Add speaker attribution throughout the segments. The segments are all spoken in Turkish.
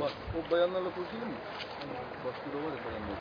Speaker 1: Bak. O bayanlarla konuşalım mı? Bak şurada var ya bayanlar.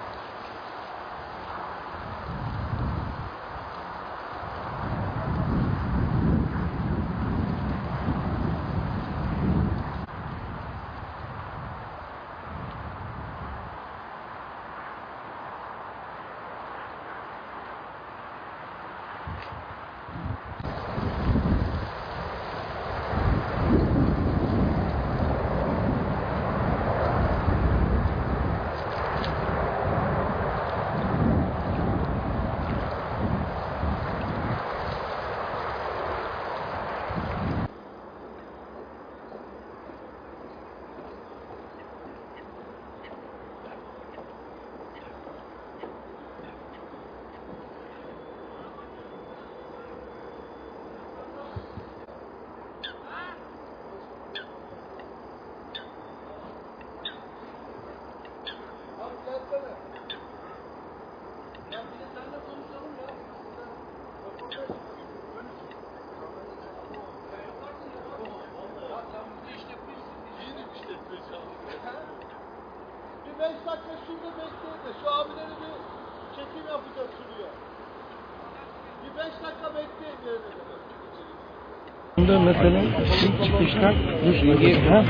Speaker 2: Bir beş dakika şurada bekleyin de şu abileri bir çekim yapacağız şuraya. Bir beş dakika bekleyin yerine kadar.
Speaker 3: Bunda mesela ilk çıkıştan ha?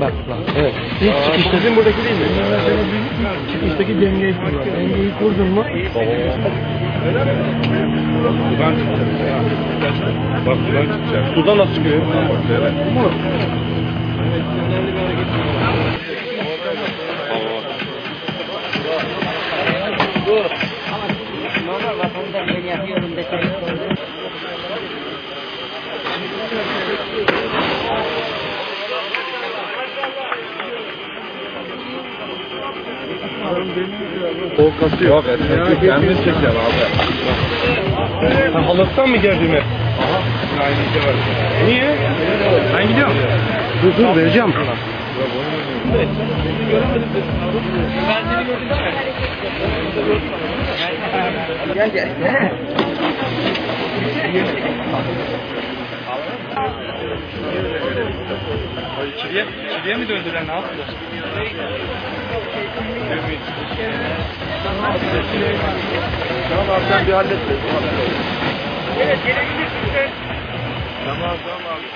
Speaker 3: Bak bak. Evet. İlk çıkışta bizim buradaki değil mi? Mesela bir çıkıştaki dengeyi kur. Dengeyi kurdun mu?
Speaker 4: Sudan çıkacak. Bak sudan çıkacak. Sudan nasıl çıkıyor? Evet. Bu. Korkası yok. Esneklik kendini çeker abi.
Speaker 3: Ha, halattan mı geldi mi?
Speaker 4: Aha. Şey.
Speaker 3: Niye? Ben gidiyorum. Dur dur vereceğim.
Speaker 5: Gel gel.
Speaker 3: Çiviye, çiviye mi döndüler ne yaptılar?
Speaker 4: Tamam abi sen bir hallet.
Speaker 3: Evet gelebilirsin.
Speaker 4: Tamam tamam abi.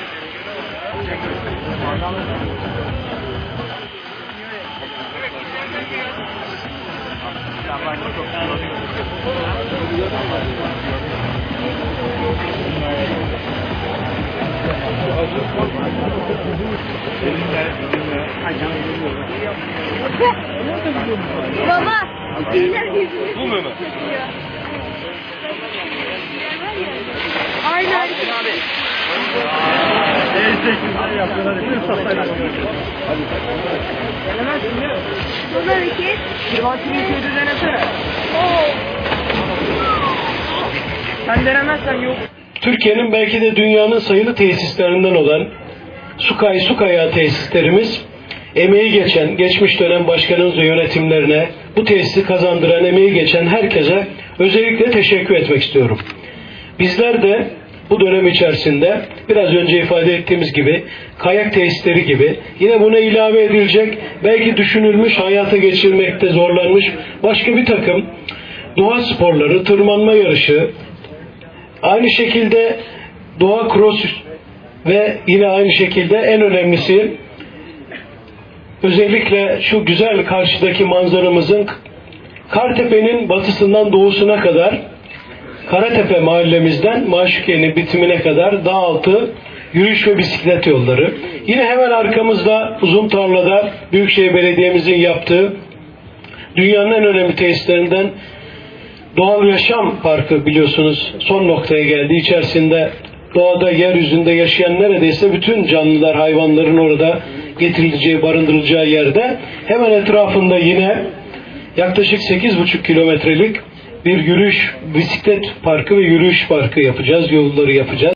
Speaker 6: Baba,
Speaker 3: Bu mu?
Speaker 6: Hareket.
Speaker 5: Sen denemezsen yok.
Speaker 7: Türkiye'nin belki de dünyanın sayılı tesislerinden olan Sukay Sukaya tesislerimiz emeği geçen, geçmiş dönem başkanımız ve yönetimlerine bu tesisi kazandıran, emeği geçen herkese özellikle teşekkür etmek istiyorum. Bizler de bu dönem içerisinde biraz önce ifade ettiğimiz gibi kayak tesisleri gibi yine buna ilave edilecek belki düşünülmüş hayata geçirmekte zorlanmış başka bir takım doğa sporları, tırmanma yarışı, Aynı şekilde doğa cross ve yine aynı şekilde en önemlisi özellikle şu güzel karşıdaki manzaramızın Kartepe'nin batısından doğusuna kadar Karatepe mahallemizden Maşukiye'nin bitimine kadar dağ altı yürüyüş ve bisiklet yolları. Yine hemen arkamızda uzun tarlada Büyükşehir Belediye'mizin yaptığı dünyanın en önemli tesislerinden Doğal Yaşam Parkı biliyorsunuz son noktaya geldi. İçerisinde doğada, yeryüzünde yaşayan neredeyse bütün canlılar, hayvanların orada getirileceği, barındırılacağı yerde hemen etrafında yine yaklaşık 8,5 kilometrelik bir yürüyüş, bisiklet parkı ve yürüyüş parkı yapacağız, yolları yapacağız.